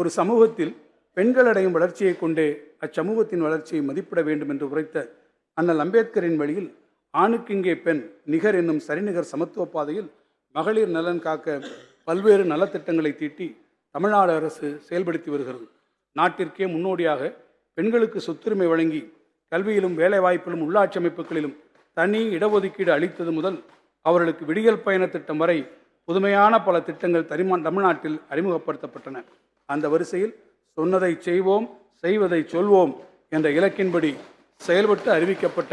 ஒரு சமூகத்தில் பெண்கள் அடையும் வளர்ச்சியை கொண்டே அச்சமூகத்தின் வளர்ச்சியை மதிப்பிட வேண்டும் என்று உரைத்த அண்ணல் அம்பேத்கரின் வழியில் ஆணுக்கிங்கே பெண் நிகர் என்னும் சரிநிகர் சமத்துவ பாதையில் மகளிர் நலன் காக்க பல்வேறு நலத்திட்டங்களை தீட்டி தமிழ்நாடு அரசு செயல்படுத்தி வருகிறது. நாட்டிற்கே முன்னோடியாக பெண்களுக்கு சொத்துரிமை வழங்கி கல்வியிலும் வேலைவாய்ப்பிலும் உள்ளாட்சி அமைப்புகளிலும் தனி இடஒதுக்கீடு அளித்தது முதல் அவர்களுக்கு விடியல் பயண திட்டம் வரை புதுமையான பல திட்டங்கள் தரிமா தமிழ்நாட்டில் அறிமுகப்படுத்தப்பட்டன. அந்த வரிசையில் சொன்னதை செய்வோம் செய்வதை சொல்வோம் என்ற இலக்கின்படி செயல்பட்டு அறிவிக்கப்பட்ட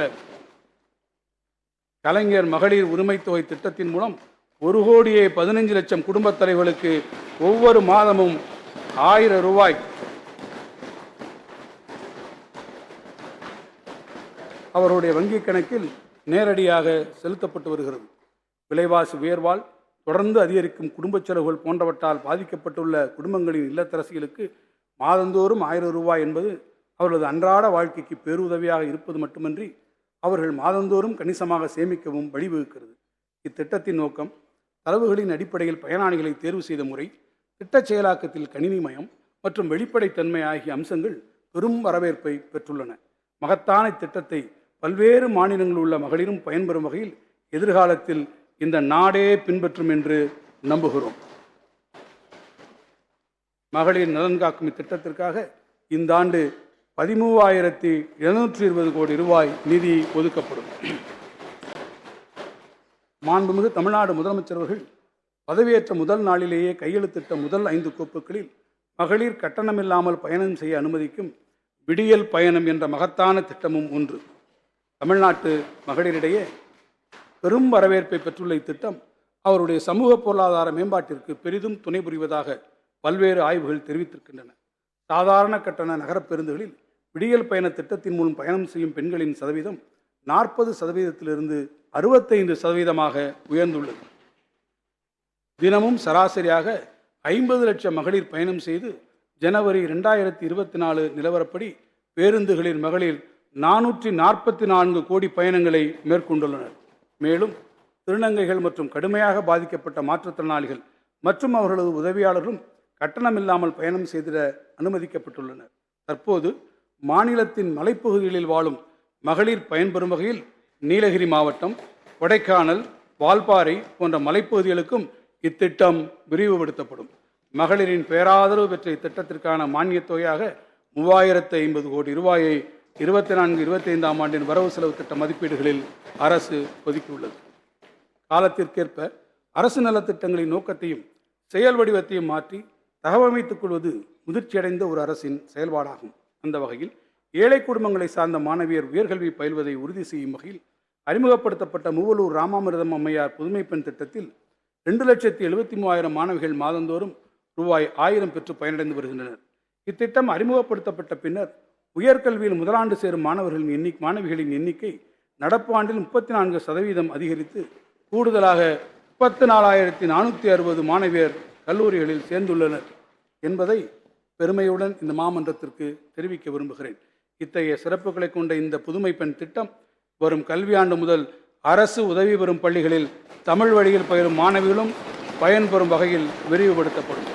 கலைஞர் மகளிர் உரிமை தொகை திட்டத்தின் மூலம் ஒரு கோடியே பதினைஞ்சு லட்சம் குடும்பத் தலைவர்களுக்கு ஒவ்வொரு மாதமும் ஆயிரம் ரூபாய் அவருடைய வங்கிக் கணக்கில் நேரடியாக செலுத்தப்பட்டு வருகிறது. விலைவாசி உயர்வால் தொடர்ந்து அதிகரிக்கும் குடும்பச் செலவுகள் போன்றவற்றால் பாதிக்கப்பட்டுள்ள குடும்பங்களின் இல்லத்தரசிகளுக்கு மாதந்தோறும் ஆயிரம் ரூபாய் என்பது அவர்களது அன்றாட வாழ்க்கைக்கு பேருதவியாக இருப்பது மட்டுமன்றி அவர்கள் மாதந்தோறும் கணிசமாக சேமிக்கவும் வழிவகுக்கிறது. இத்திட்டத்தின் நோக்கம் தரவுகளின் அடிப்படையில் பயனாளிகளை தேர்வு செய்த முறை திட்டச் செயலாக்கத்தில் கணினிமயம் மற்றும் வெளிப்படைத்தன்மை ஆகிய அம்சங்கள் பெரும் வரவேற்பை பெற்றுள்ளன. மகத்தான இத்திட்டத்தை பல்வேறு மாநிலங்களில் உள்ள மகளிரும் பயன்பெறும் வகையில் எதிர்காலத்தில் இந்த நாடே பின்பற்றும் என்று நம்புகிறோம். மகளிர் நலன் காக்கும் இத்திட்டத்திற்காக இந்த ஆண்டு பதிமூவாயிரத்தி எழுநூற்றி இருபது கோடி ரூபாய் நிதி ஒதுக்கப்படும். மாண்புமிகு தமிழ்நாடு முதலமைச்சர் அவர்கள் பதவியேற்ற முதல் நாளிலேயே கையெழுத்திட்ட முதல் ஐந்து கோப்புகளில் மகளிர் கட்டணமில்லாமல் பயணம் செய்ய அனுமதிக்கும் விடியல் பயணம் என்ற மகத்தான திட்டமும் ஒன்று. தமிழ்நாட்டு மகளிரிடையே பெரும் வரவேற்பை பெற்றுள்ள இத்திட்டம் அவருடைய சமூக பொருளாதார மேம்பாட்டிற்கு பெரிதும் துணை புரிவதாக பல்வேறு ஆய்வுகள் தெரிவித்திருக்கின்றன. சாதாரண கட்டண நகரப் பேருந்துகளில் விடியல் பயண திட்டத்தின் மூலம் பயணம் செய்யும் பெண்களின் சதவீதம் நாற்பது சதவீதத்திலிருந்து அறுபத்தைந்து சதவீதமாக உயர்ந்துள்ளது. தினமும் சராசரியாக ஐம்பது லட்சம் மகளிர் பயணம் செய்து ஜனவரி ரெண்டாயிரத்தி இருபத்தி நாலு நிலவரப்படி பேருந்துகளின் மகளிர் நானூற்றி நாற்பத்தி நான்கு கோடி பயணங்களை மேற்கொண்டுள்ளனர். மேலும் திருநங்கைகள் மற்றும் கடுமையாக பாதிக்கப்பட்ட மாற்றுத்திறனாளிகள் மற்றும் அவர்களது உதவியாளர்களும் கட்டணமில்லாமல் பயணம் செய்திட அனுமதிக்கப்பட்டுள்ளனர். தற்போது மாநிலத்தின் மலைப்பகுதிகளில் வாழும் மகளிர் பயன்பெறும் வகையில் நீலகிரி மாவட்டம் கொடைக்கானல் வால்பாறை போன்ற மலைப்பகுதிகளுக்கும் இத்திட்டம் விரிவுபடுத்தப்படும். மகளிரின் பேராதரவு பெற்ற இத்திட்டத்திற்கான மானியத் தொகையாக மூவாயிரத்து ஐம்பது கோடி ரூபாயை இருபத்தி நான்கு இருபத்தி ஐந்தாம் ஆண்டின் வரவு செலவு திட்ட மதிப்பீடுகளில் அரசு ஒதுக்கியுள்ளது. காலத்திற்கேற்ப அரசு நலத்திட்டங்களின் நோக்கத்தையும் செயல் வடிவத்தையும் மாற்றி தகவமைத்துக் கொள்வது முதிர்ச்சியடைந்த ஒரு அரசின் செயல்பாடாகும். அந்த வகையில் ஏழை குடும்பங்களை சார்ந்த மாணவியர் உயர்கல்வி பயில்வதை உறுதி செய்யும் வகையில் அறிமுகப்படுத்தப்பட்ட மூவலூர் ராமாமிர்தம் அம்மையார் புதுமை பெண் திட்டத்தில் ரெண்டு லட்சத்தி எழுபத்தி மூவாயிரம் மாணவிகள் மாதந்தோறும் ரூபாய் ஆயிரம் பெற்று பயனடைந்து வருகின்றனர். இத்திட்டம் அறிமுகப்படுத்தப்பட்ட பின்னர் உயர்கல்வியில் முதலாண்டு சேரும் மாணவர்களின் எண்ணி மாணவிகளின் எண்ணிக்கை நடப்பு ஆண்டில் முப்பத்தி நான்கு சதவீதம் அதிகரித்து கூடுதலாக முப்பத்து நாலாயிரத்தி நானூற்றி அறுபது மாணவியர் கல்லூரிகளில் சேர்ந்துள்ளனர் என்பதை பெருமையுடன் இந்த மாமன்றத்திற்கு தெரிவிக்க விரும்புகிறேன். இத்தகைய சிறப்புகளை கொண்ட இந்த புதுமை பெண் திட்டம் வரும் கல்வியாண்டு முதல் அரசு உதவி பெறும் பள்ளிகளில் தமிழ் வழியில் பயிலும் மாணவிகளும் பயன்பெறும் வகையில் விரிவுபடுத்தப்படும்.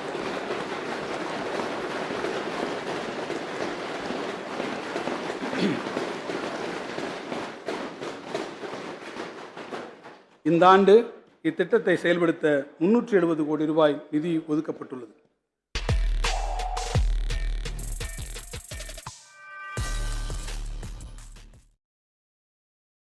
இந்த ஆண்டு இத்திட்டத்தை செயல்படுத்த முன்னூற்றி எழுபது கோடி ரூபாய் நிதி ஒதுக்கப்பட்டுள்ளது.